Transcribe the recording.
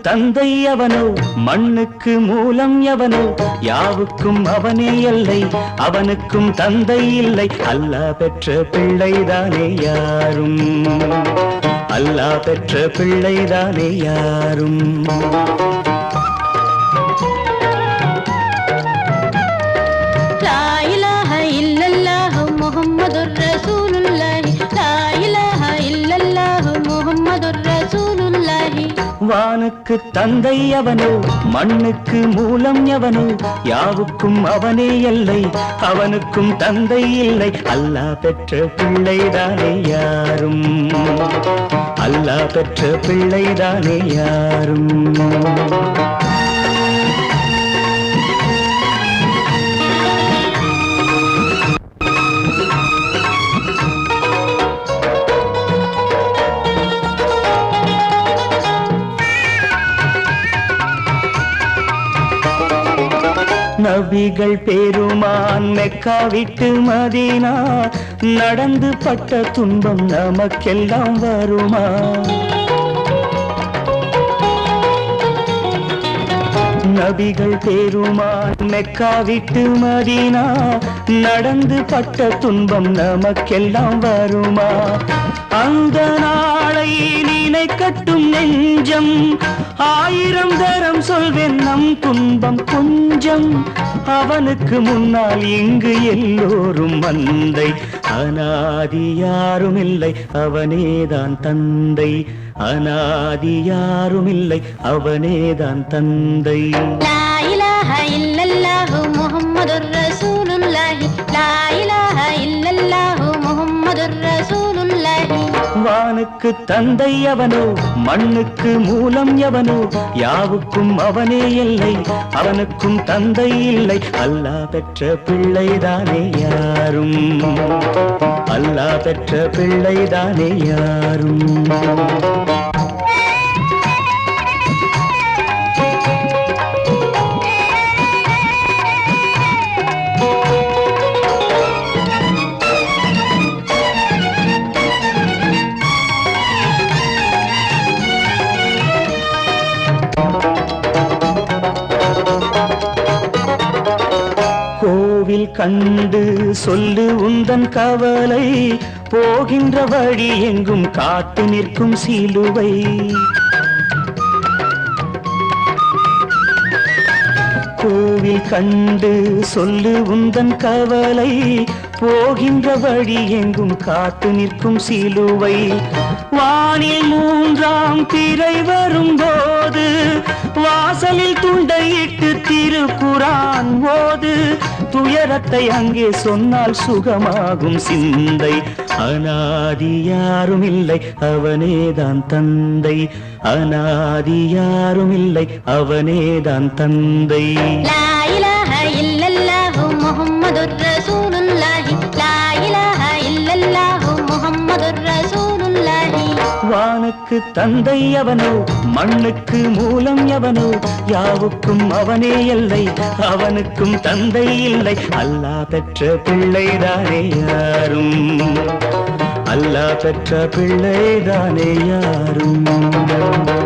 தந்தை அவனோ மண்ணுக்கு மூலம் எவனோ யாவுக்கும் அவனே இல்லை அவனுக்கும் தந்தை இல்லை. அல்லா பெற்ற பிள்ளைதானே யாரும்? அல்லா பெற்ற பிள்ளைதானே யாரும்? வானுக்கு தந்தை அவனோ மண்ணுக்கு மூலம் எவனோ யாவுக்கும் அவனே இல்லை அவனுக்கும் தந்தை இல்லை. அல்லா பெற்ற பிள்ளைதானே யாரும்? அல்லா பெற்ற பிள்ளைதானே யாரும்? நபிகள் பெருமான் மெக்கா விட்டு மதினா. நடந்து பட்ட துன்பம் நமக்கெல்லாம் வருமா? நபிகள் பெருமான் மெக்கா விட்டு மதீனா? நடந்து பட்ட துன்பம் நமக்கெல்லாம் வருமா? அந்த நாளை நினைக்கட்டும் நெஞ்சம். ஆயிரம் தரம் சொல்வேன் நம் துன்பம் கொஞ்சம். அவனுக்கு முன்னால் இங்கு எல்லோரும் மந்தை அனாதி யாரும் இல்லை அவனேதான் தந்தை. அனாதி யாரும் இல்லை அவனேதான் தந்தை. வானுக்கு தந்தை அவனோ மண்ணுக்கு மூலம் எவனோ யாவுக்கும் அவனே இல்லை அவனுக்கும் தந்தை இல்லை. அல்லா பெற்ற பிள்ளைதானே யாரும்? அல்லா பெற்ற பிள்ளைதானே யாரும்? கோவில் கண்டு சொல்லு உந்தன் கவலை. போகின்ற வழி எங்கும் காத்து நிற்கும் சிலுவை. கோவில் கண்டு சொல்லு உந்தன் கவலை. போகின்ற வழி எங்கும் காத்து நிற்கும் சிலுவை. வானில் மூன்றாம் திரை வரும்போது வாசலில் துண்டையிட்டு திருக்குறான் ஓது. துயரத்தை அங்கே சொன்னால் சுகமாகும் சிந்தை. அனாதி யாரும் இல்லை அவனேதான் தந்தை. அனாதி யாரும் இல்லை அவனேதான் தந்தை. முகம்மது வானுக்கு தந்தை அவனோ மண்ணுக்கு மூலம் எவனோ யாவுக்கும் அவனே இல்லை அவனுக்கும் தந்தை இல்லை. அல்லா பெற்ற பிள்ளைதானே யாரும். அல்லா பெற்ற பிள்ளைதானே யாரும்.